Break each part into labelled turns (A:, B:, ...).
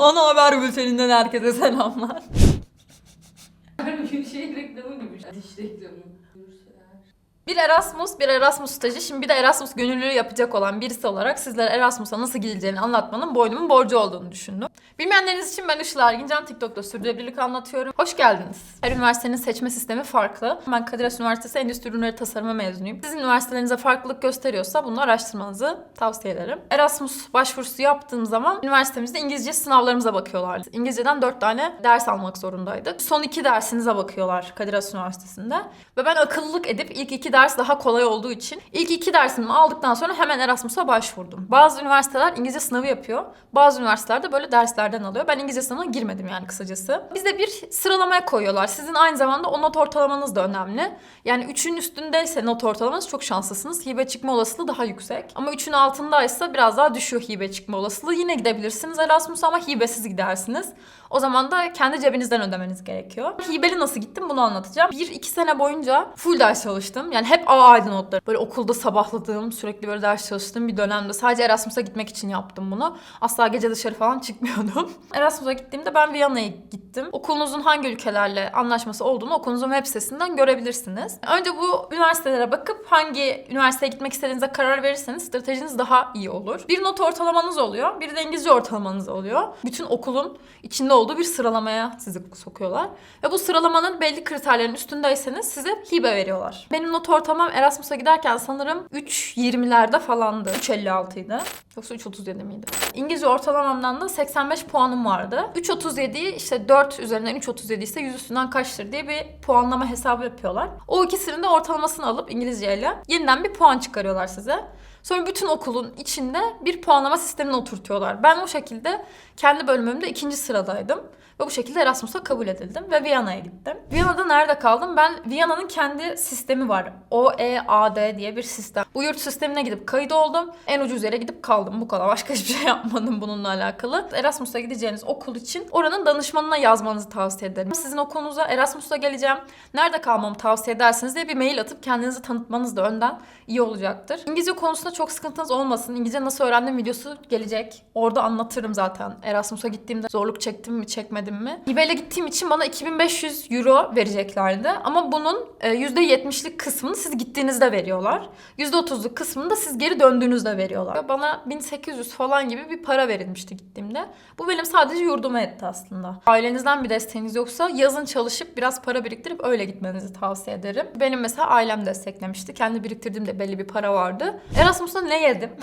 A: Ana haber bülteninden herkese selamlar.
B: Bir şey reklamı gibi. Diş reklamı.
A: Bir Erasmus, bir Erasmus stajı, şimdi bir de Erasmus gönüllülüğü yapacak olan birisi olarak sizlere Erasmus'a nasıl gidileceğini anlatmanın boynumun borcu olduğunu düşündüm. Bilmeyenleriniz için ben Işıl Ergincan, TikTok'ta sürdürülebilirlik anlatıyorum. Hoş geldiniz. Her üniversitenin seçme sistemi farklı. Ben Kadir Has Üniversitesi Endüstri Ürünleri Tasarımı mezunuyum. Sizin üniversitelerinize farklılık gösteriyorsa bunu araştırmanızı tavsiye ederim. Erasmus başvurusu yaptığım zaman üniversitemizde İngilizce sınavlarımıza bakıyorlardı. İngilizceden 4 tane ders almak zorundaydık. Son iki dersinize bakıyorlar Kadir Has Üniversitesi'nde. Ve ben akıllılık edip ilk iki ders daha kolay olduğu için ilk iki dersimi aldıktan sonra hemen Erasmus'a başvurdum. Bazı üniversiteler İngilizce sınavı yapıyor. Bazı üniversitelerde böyle derslerden alıyor. Ben İngilizce sınavına girmedim yani kısacası. Bizde bir sıralamaya koyuyorlar. Sizin aynı zamanda o not ortalamanız da önemli. Yani 3'ün üstündeyse not ortalamanız çok şanslısınız. Hibe çıkma olasılığı daha yüksek. Ama 3'ün altındaysa biraz daha düşüyor hibe çıkma olasılığı. Yine gidebilirsiniz Erasmus'a ama hibesiz gidersiniz. O zaman da kendi cebinizden ödemeniz gerekiyor. Hibeli nasıl gittim bunu anlatacağım. 1-2 sene boyunca full ders çalıştım. Yani hep A aydı notları. Böyle okulda sabahladığım, sürekli böyle ders çalıştığım bir dönemde. Sadece Erasmus'a gitmek için yaptım bunu. Asla gece dışarı falan çıkmıyordum. Erasmus'a gittiğimde ben Viyana'ya gittim. Okulunuzun hangi ülkelerle anlaşması olduğunu okulunuzun web sitesinden görebilirsiniz. Önce bu üniversitelere bakıp hangi üniversiteye gitmek istediğinize karar verirseniz stratejiniz daha iyi olur. Bir not ortalamanız oluyor. Bir de İngilizce ortalamanız oluyor. Bütün okulun içinde olduğu bir sıralamaya sizi sokuyorlar. Ve bu sıralamanın belli kriterlerin üstündeyseniz size hibe veriyorlar. Benim not ortalamam Erasmus'a giderken sanırım 3.20'lerde falandı. 3.56 idi. Yoksa 3.37 miydi? İngilizce ortalamamdan da 85 puanım vardı. 3.37'yi işte 4 üzerinden 3.37 ise 100 üstünden kaçtır diye bir puanlama hesabı yapıyorlar. O ikisinin de ortalamasını alıp İngilizceyle yeniden bir puan çıkarıyorlar size. Sonra bütün okulun içinde bir puanlama sistemini oturtuyorlar. Ben o şekilde kendi bölümümde ikinci sıradaydım. Ve bu şekilde Erasmus'a kabul edildim ve Viyana'ya gittim. Viyana'da nerede kaldım? Ben Viyana'nın kendi sistemi var. OEAD diye bir sistem. Bu yurt sistemine gidip kayıt oldum. En ucuz yere gidip kaldım. Bu kadar. Başka hiçbir şey yapmadım bununla alakalı. Erasmus'a gideceğiniz okul için oranın danışmanına yazmanızı tavsiye ederim. Sizin okulunuza Erasmus'a geleceğim. Nerede kalmamı tavsiye edersiniz diye bir mail atıp kendinizi tanıtmanız da önden iyi olacaktır. İngilizce konusunda çok sıkıntınız olmasın. İngilizce nasıl öğrendim videosu gelecek. Orada anlatırım zaten. Erasmus'a gittiğimde zorluk çektim mi çekmedim mi. Hibeyle gittiğim için bana 2500 euro vereceklerdi. Ama bunun e, %70'lik kısmını siz gittiğinizde veriyorlar. %30'luk kısmını da siz geri döndüğünüzde veriyorlar. Bana 1800 falan gibi bir para verilmişti gittiğimde. Bu benim sadece yurduma etti aslında. Ailenizden bir desteğiniz yoksa yazın çalışıp biraz para biriktirip öyle gitmenizi tavsiye ederim. Benim mesela ailem desteklemişti. Kendi biriktirdiğimde belli bir para vardı. Erasmus'ta ne yedim?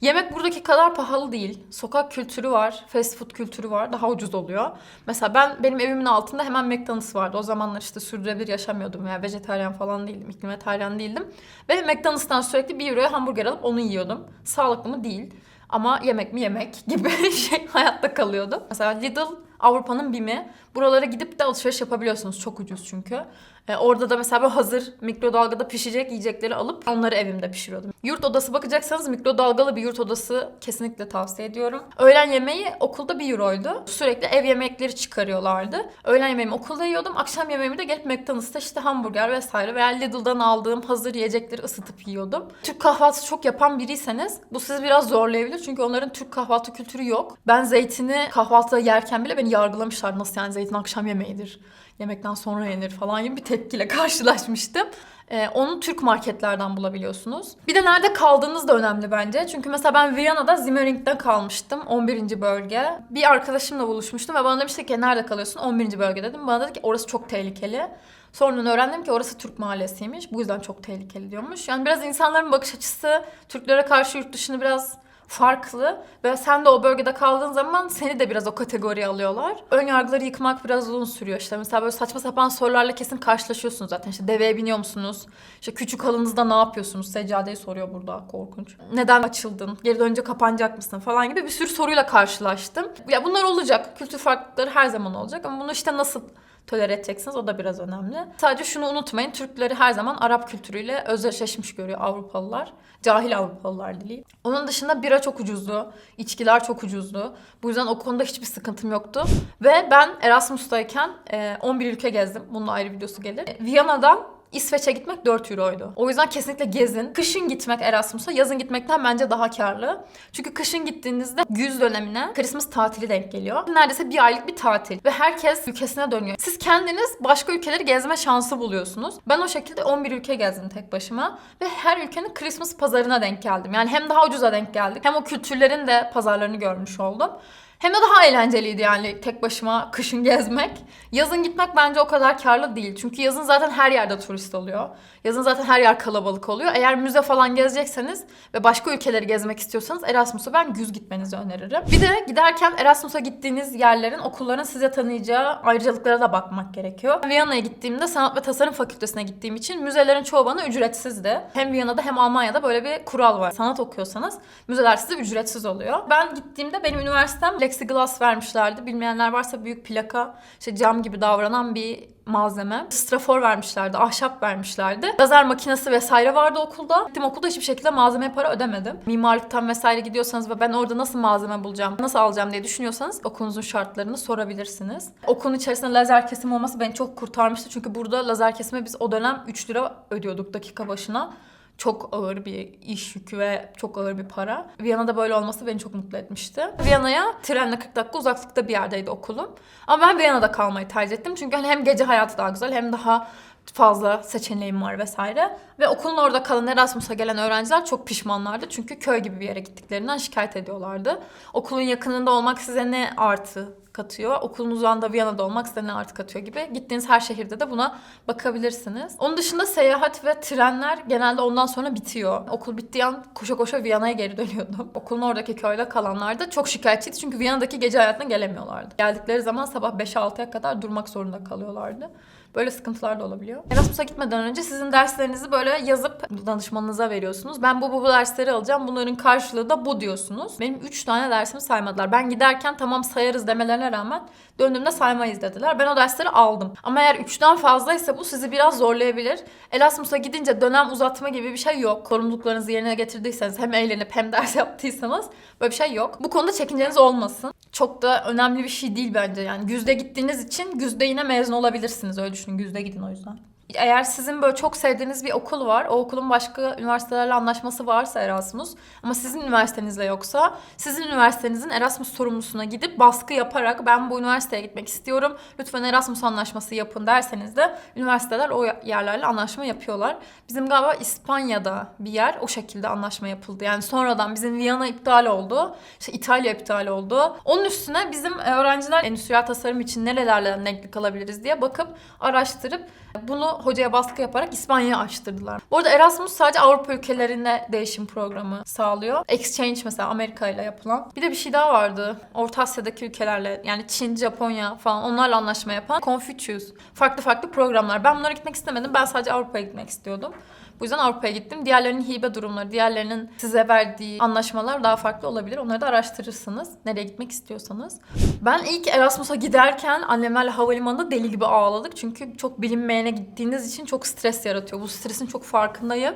A: Yemek buradaki kadar pahalı değil. Sokak kültürü var, fast food kültürü var. Daha ucuz oluyor. Mesela ben benim evimin altında hemen McDonald's vardı. O zamanlar işte sürdürülebilir yaşamıyordum veya vejetaryen falan değildim. İklimetaryen değildim. Ve McDonald's'tan sürekli 1 euroya hamburger alıp onu yiyordum. Sağlıklı mı? Değil. Ama yemek mi yemek gibi şey hayatta kalıyordu. Mesela Lidl Avrupa'nın BİM'i. Buralara gidip de alışveriş yapabiliyorsunuz. Çok ucuz çünkü. Ee, orada da mesela böyle hazır mikrodalgada pişecek yiyecekleri alıp onları evimde pişiriyordum. Yurt odası bakacaksanız mikrodalgalı bir yurt odası kesinlikle tavsiye ediyorum. Öğlen yemeği okulda 1 euroydu. Sürekli ev yemekleri çıkarıyorlardı. Öğlen yemeğimi okulda yiyordum. Akşam yemeğimi de gelip McDonald's'ta işte hamburger vesaire veya Lidl'dan aldığım hazır yiyecekleri ısıtıp yiyordum. Türk kahvaltısı çok yapan biriyseniz bu sizi biraz zorlayabilir. Çünkü onların Türk kahvaltı kültürü yok. Ben zeytini kahvaltıda yerken bile beni yargılamışlar. Nasıl yani zeytin akşam yemeğidir? Yemekten sonra yenir falan gibi bir tepkiyle karşılaşmıştım. Ee, onu Türk marketlerden bulabiliyorsunuz. Bir de nerede kaldığınız da önemli bence. Çünkü mesela ben Viyana'da Zimmering'de kalmıştım. 11. bölge. Bir arkadaşımla buluşmuştum ve bana demişti ki nerede kalıyorsun? 11. bölge dedim. Bana dedi ki orası çok tehlikeli. Sonradan öğrendim ki orası Türk mahallesiymiş. Bu yüzden çok tehlikeli diyormuş. Yani biraz insanların bakış açısı Türklere karşı yurt dışını biraz farklı ve sen de o bölgede kaldığın zaman seni de biraz o kategoriye alıyorlar. Ön yargıları yıkmak biraz uzun sürüyor işte. Mesela böyle saçma sapan sorularla kesin karşılaşıyorsunuz zaten. İşte deveye biniyor musunuz? İşte küçük halınızda ne yapıyorsunuz? Seccadeyi soruyor burada korkunç. Neden açıldın? Geri dönünce kapanacak mısın? Falan gibi bir sürü soruyla karşılaştım. Ya bunlar olacak. Kültür farklılıkları her zaman olacak ama bunu işte nasıl tolere edeceksiniz o da biraz önemli. Sadece şunu unutmayın Türkleri her zaman Arap kültürüyle özdeşleşmiş görüyor Avrupalılar. Cahil Avrupalılar diyeyim. Onun dışında bira çok ucuzdu. içkiler çok ucuzdu. Bu yüzden o konuda hiçbir sıkıntım yoktu. Ve ben Erasmus'tayken e, 11 ülke gezdim. Bunun ayrı videosu gelir. E, Viyana'dan İsveç'e gitmek 4 euroydu. O yüzden kesinlikle gezin. Kışın gitmek Erasmus'a yazın gitmekten bence daha karlı. Çünkü kışın gittiğinizde güz dönemine Christmas tatili denk geliyor. Neredeyse bir aylık bir tatil. Ve herkes ülkesine dönüyor. Siz kendiniz başka ülkeleri gezme şansı buluyorsunuz. Ben o şekilde 11 ülke gezdim tek başıma. Ve her ülkenin Christmas pazarına denk geldim. Yani hem daha ucuza denk geldik. Hem o kültürlerin de pazarlarını görmüş oldum. Hem de daha eğlenceliydi yani tek başıma kışın gezmek. Yazın gitmek bence o kadar karlı değil. Çünkü yazın zaten her yerde turist oluyor. Yazın zaten her yer kalabalık oluyor. Eğer müze falan gezecekseniz ve başka ülkeleri gezmek istiyorsanız Erasmus'a ben güz gitmenizi öneririm. Bir de giderken Erasmus'a gittiğiniz yerlerin, okulların size tanıyacağı ayrıcalıklara da bakmak gerekiyor. Viyana'ya gittiğimde Sanat ve Tasarım Fakültesine gittiğim için müzelerin çoğu bana ücretsizdi. Hem Viyana'da hem Almanya'da böyle bir kural var. Sanat okuyorsanız müzeler size ücretsiz oluyor. Ben gittiğimde benim üniversitem plexiglass vermişlerdi. Bilmeyenler varsa büyük plaka, işte cam gibi davranan bir malzeme. Strafor vermişlerdi, ahşap vermişlerdi. Lazer makinesi vesaire vardı okulda. Gittim okulda hiçbir şekilde malzeme para ödemedim. Mimarlıktan vesaire gidiyorsanız ve ben orada nasıl malzeme bulacağım, nasıl alacağım diye düşünüyorsanız okulunuzun şartlarını sorabilirsiniz. Okulun içerisinde lazer kesim olması beni çok kurtarmıştı. Çünkü burada lazer kesime biz o dönem 3 lira ödüyorduk dakika başına çok ağır bir iş yükü ve çok ağır bir para. Viyana'da böyle olması beni çok mutlu etmişti. Viyana'ya trenle 40 dakika uzaklıkta bir yerdeydi okulum. Ama ben Viyana'da kalmayı tercih ettim. Çünkü hani hem gece hayatı daha güzel hem daha fazla seçeneğim var vesaire. Ve okulun orada kalan Erasmus'a gelen öğrenciler çok pişmanlardı. Çünkü köy gibi bir yere gittiklerinden şikayet ediyorlardı. Okulun yakınında olmak size ne artı katıyor. Okulun uzağında Viyana'da olmak size ne artı katıyor gibi. Gittiğiniz her şehirde de buna bakabilirsiniz. Onun dışında seyahat ve trenler genelde ondan sonra bitiyor. Okul bittiği an koşa koşa Viyana'ya geri dönüyordum. Okulun oradaki köyde kalanlar da çok şikayetçiydi. Çünkü Viyana'daki gece hayatına gelemiyorlardı. Geldikleri zaman sabah 5-6'ya kadar durmak zorunda kalıyorlardı. Böyle sıkıntılar da olabiliyor. Erasmus'a gitmeden önce sizin derslerinizi böyle yazıp danışmanınıza veriyorsunuz. Ben bu, bu, bu dersleri alacağım. Bunların karşılığı da bu diyorsunuz. Benim 3 tane dersimi saymadılar. Ben giderken tamam sayarız demelerine rağmen döndüğümde saymayız dediler. Ben o dersleri aldım. Ama eğer 3'ten fazlaysa bu sizi biraz zorlayabilir. Erasmus'a gidince dönem uzatma gibi bir şey yok. Sorumluluklarınızı yerine getirdiyseniz hem eğlenip hem ders yaptıysanız böyle bir şey yok. Bu konuda çekinceniz olmasın. Çok da önemli bir şey değil bence. Yani güzde gittiğiniz için güzde yine mezun olabilirsiniz. Öyle düşünün. Güzde gidin o yüzden. Eğer sizin böyle çok sevdiğiniz bir okul var, o okulun başka üniversitelerle anlaşması varsa Erasmus ama sizin üniversitenizle yoksa sizin üniversitenizin Erasmus sorumlusuna gidip baskı yaparak ben bu üniversiteye gitmek istiyorum, lütfen Erasmus anlaşması yapın derseniz de üniversiteler o yerlerle anlaşma yapıyorlar. Bizim galiba İspanya'da bir yer o şekilde anlaşma yapıldı. Yani sonradan bizim Viyana iptal oldu, işte İtalya iptal oldu. Onun üstüne bizim öğrenciler endüstriyel tasarım için nerelerle denklik alabiliriz diye bakıp araştırıp bunu hocaya baskı yaparak İspanya'ya açtırdılar. Bu arada Erasmus sadece Avrupa ülkelerine değişim programı sağlıyor. Exchange mesela Amerika ile yapılan. Bir de bir şey daha vardı. Orta Asya'daki ülkelerle yani Çin, Japonya falan onlarla anlaşma yapan Confucius. Farklı farklı programlar. Ben bunlara gitmek istemedim. Ben sadece Avrupa'ya gitmek istiyordum. Bu yüzden Avrupa'ya gittim. Diğerlerinin hibe durumları, diğerlerinin size verdiği anlaşmalar daha farklı olabilir. Onları da araştırırsınız. Nereye gitmek istiyorsanız. Ben ilk Erasmus'a giderken annemlerle havalimanında deli gibi ağladık. Çünkü çok bilinmeyene gittiğiniz için çok stres yaratıyor. Bu stresin çok farkındayım.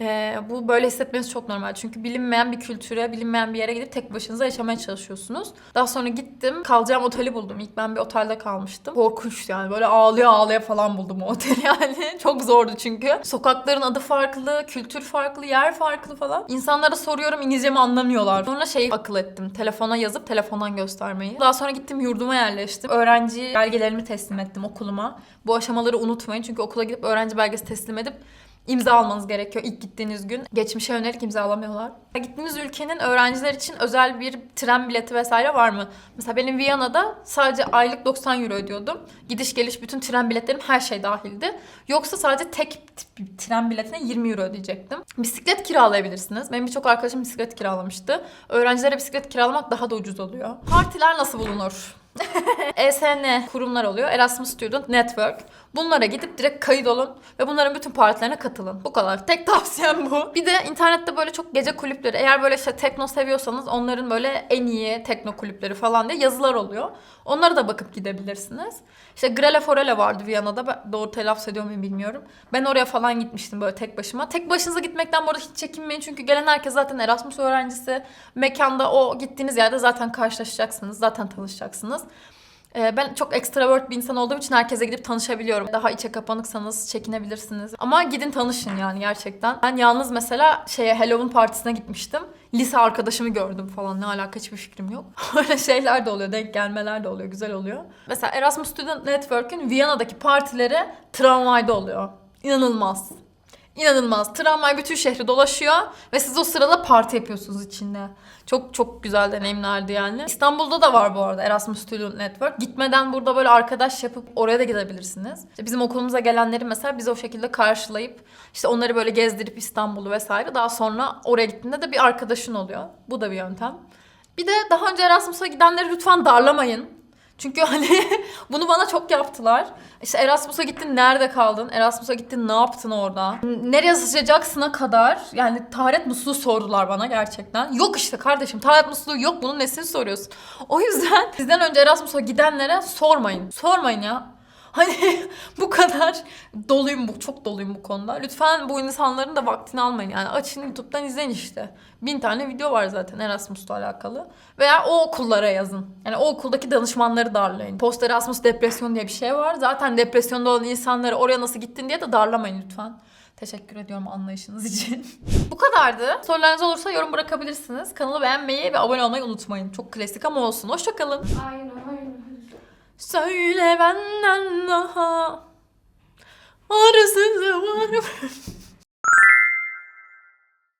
A: Ee, bu böyle hissetmeniz çok normal. Çünkü bilinmeyen bir kültüre, bilinmeyen bir yere gidip tek başınıza yaşamaya çalışıyorsunuz. Daha sonra gittim. Kalacağım oteli buldum. İlk ben bir otelde kalmıştım. Korkunç yani. Böyle ağlaya ağlaya falan buldum o oteli yani. çok zordu çünkü. Sokakların adı farklı, kültür farklı, yer farklı falan. İnsanlara soruyorum İngilizcemi anlamıyorlar. Sonra şey akıl ettim. Telefona yazıp telefondan göstermeyi. Daha sonra gittim yurduma yerleştim. Öğrenci belgelerimi teslim ettim okuluma. Bu aşamaları unutmayın. Çünkü okula gidip öğrenci belgesi teslim edip imza almanız gerekiyor ilk gittiğiniz gün. Geçmişe yönelik imzalamıyorlar. Gittiğiniz ülkenin öğrenciler için özel bir tren bileti vesaire var mı? Mesela benim Viyana'da sadece aylık 90 euro ödüyordum. Gidiş geliş bütün tren biletlerim her şey dahildi. Yoksa sadece tek tip tren biletine 20 euro ödeyecektim. Bisiklet kiralayabilirsiniz. Benim birçok arkadaşım bisiklet kiralamıştı. Öğrencilere bisiklet kiralamak daha da ucuz oluyor. Partiler nasıl bulunur? ESN kurumlar oluyor. Erasmus Student Network. Bunlara gidip direkt kayıt olun ve bunların bütün partilerine katılın. Bu kadar. Tek tavsiyem bu. Bir de internette böyle çok gece kulüpleri, eğer böyle işte tekno seviyorsanız onların böyle en iyi tekno kulüpleri falan diye yazılar oluyor. Onlara da bakıp gidebilirsiniz. İşte Grele Forele vardı Viyana'da. Ben doğru telaffuz ediyor muyum bilmiyorum. Ben oraya falan gitmiştim böyle tek başıma. Tek başınıza gitmekten bu arada hiç çekinmeyin. Çünkü gelen herkes zaten Erasmus öğrencisi. Mekanda o gittiğiniz yerde zaten karşılaşacaksınız. Zaten tanışacaksınız. Ee, ben çok extrovert bir insan olduğum için herkese gidip tanışabiliyorum. Daha içe kapanıksanız çekinebilirsiniz. Ama gidin tanışın yani gerçekten. Ben yalnız mesela şeye Halloween partisine gitmiştim. Lise arkadaşımı gördüm falan. Ne alaka hiçbir fikrim yok. Öyle şeyler de oluyor. Denk gelmeler de oluyor. Güzel oluyor. Mesela Erasmus Student Network'ün Viyana'daki partileri tramvayda oluyor. İnanılmaz. İnanılmaz. Tramvay bütün şehri dolaşıyor ve siz o sırada parti yapıyorsunuz içinde. Çok çok güzel deneyimlerdi yani. İstanbul'da da var bu arada Erasmus Student Network. Gitmeden burada böyle arkadaş yapıp oraya da gidebilirsiniz. İşte bizim okulumuza gelenleri mesela biz o şekilde karşılayıp işte onları böyle gezdirip İstanbul'u vesaire daha sonra oraya gittiğinde de bir arkadaşın oluyor. Bu da bir yöntem. Bir de daha önce Erasmus'a gidenleri lütfen darlamayın. Çünkü hani bunu bana çok yaptılar. İşte Erasmus'a gittin nerede kaldın? Erasmus'a gittin ne yaptın orada? Nereye sıçrayacaksına kadar yani taharet musluğu sordular bana gerçekten. Yok işte kardeşim taharet musluğu yok bunun nesini soruyorsun? O yüzden sizden önce Erasmus'a gidenlere sormayın. Sormayın ya. Hani bu kadar doluyum bu çok doluyum bu konuda. Lütfen bu insanların da vaktini almayın. Yani açın YouTube'dan izleyin işte. Bin tane video var zaten Erasmus'la alakalı. Veya o okullara yazın. Yani o okuldaki danışmanları darlayın. Post Erasmus depresyon diye bir şey var. Zaten depresyonda olan insanları oraya nasıl gittin diye de darlamayın lütfen. Teşekkür ediyorum anlayışınız için. Bu kadardı. Sorularınız olursa yorum bırakabilirsiniz. Kanalı beğenmeyi ve abone olmayı unutmayın. Çok klasik ama olsun. Hoşçakalın.
B: Aynen.
A: Söyle benden daha Arsızı var?